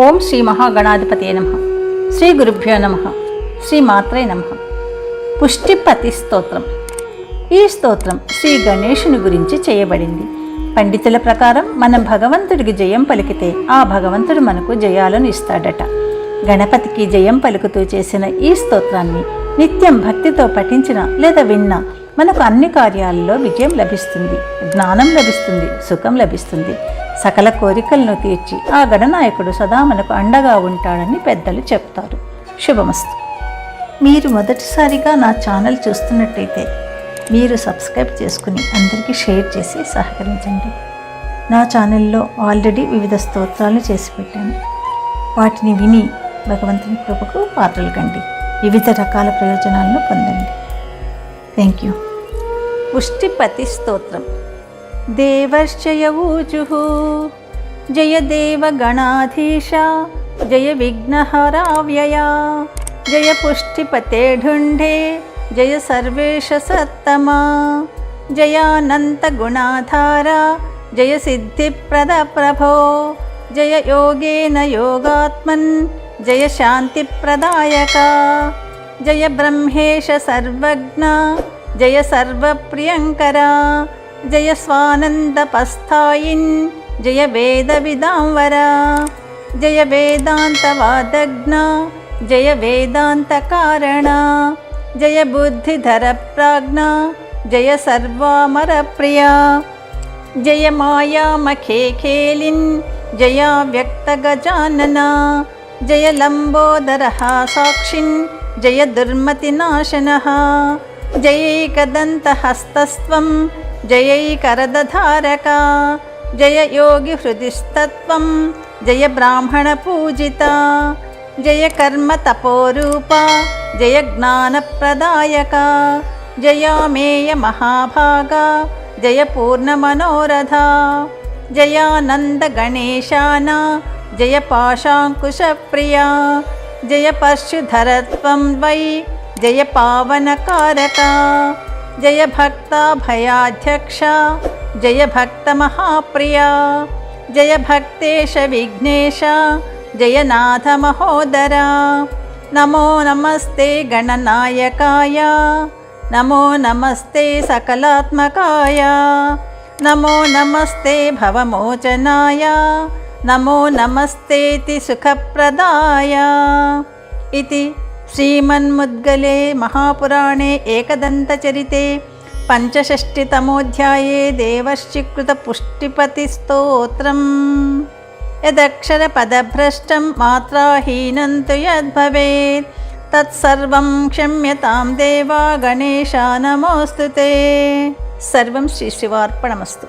ఓం శ్రీ మహాగణాధిపతే నమ. శ్రీ గురుభ్యో నమ. శ్రీ మాత్రే నమ. పుష్టిపతి స్తోత్రం. ఈ స్తోత్రం శ్రీ గణేషుని గురించి చేయబడింది. పండితుల ప్రకారం మనం భగవంతుడికి జయం పలికితే ఆ భగవంతుడు మనకు జయాలను ఇస్తాడట. గణపతికి జయం పలుకుతూ చేసిన ఈ స్తోత్రాన్ని నిత్యం భక్తితో పఠించిన లేదా విన్నా మనకు అన్ని కార్యాలలో విజయం లభిస్తుంది. జ్ఞానం లభిస్తుంది. సుఖం లభిస్తుంది. సకల కోరికలను తీర్చి ఆ గణనాయకుడు సదా మనకు అండగా ఉంటాడని పెద్దలు చెప్తారు. శుభమస్తు. మీరు మొదటిసారిగా నా ఛానల్ చూస్తున్నట్టయితే మీరు సబ్స్క్రైబ్ చేసుకుని అందరికీ షేర్ చేసి సహకరించండి. నా ఛానల్లో ఆల్రెడీ వివిధ స్తోత్రాలు చేసి పెట్టాను. వాటిని విని భగవంతుని కృపకు పాత్రలు కండి. వివిధ రకాల ప్రయోజనాలను పొందండి. Thank you. పుష్టిపతి స్తోత్రం. देवश्च यवूचुः जय देवगणाधीशा जय विघ्नहराव्यया जय पुष्टिपते ढुण्ढे जय सर्वेश सत्तमा जयानन्तगुणाधारा जय सिद्धिप्रदप्रभो जय योगेन योगात्मन् जय शान्तिप्रदायका जय ब्रह्मेश सर्वज्ञा जय सर्वप्रियङ्करा जय स्वानन्दपस्थायिन् जय वेदविदाम्बरा जय वेदान्तवादग्ना जय वेदान्तकारणा जय बुद्धिधरप्राज्ञा जय सर्वामरप्रिया जय मायामखेखेलिन् जया व्यक्तगजानना जय लम्बोदरः साक्षिन् जय दुर्मतिनाशनः जयैकदन्तहस्तस्त्वं వ్యక్తగజానన జయ లంబోదర సాక్షిన్ జయ దుర్మతినాశన జయైకదంతహస్తస్త్వం జయైకరదధారక జయ యోగి హృదిస్తత్వం జయ బ్రాహ్మణ పూజిత జయ భక్త భయాధ్యక్ష జయ భక్త మహాప్రియా జయ భక్తేశ విఘ్నేశ జయనాథ మహోదర నమో నమస్తే గణనాయకాయ నమో నమస్తే సకలాత్మకాయ నమో నమస్తే భవమోచనాయ నమో నమస్తేతి సుఖప్రదాయ ఇది श्रीमन्मुद्गले महापुराणे एकदन्तचरिते पञ्चषष्टितमोऽध्याये देवश्चिकृतपुष्टिपतिस्तोत्रम् यदक्षरपदभ्रष्टं मात्राहीनं तु यद्भवेत् तत्सर्वं क्षम्यतां देवा गणेशा नमोऽस्तु ते सर्वं श्रीशिवार्पणमस्तु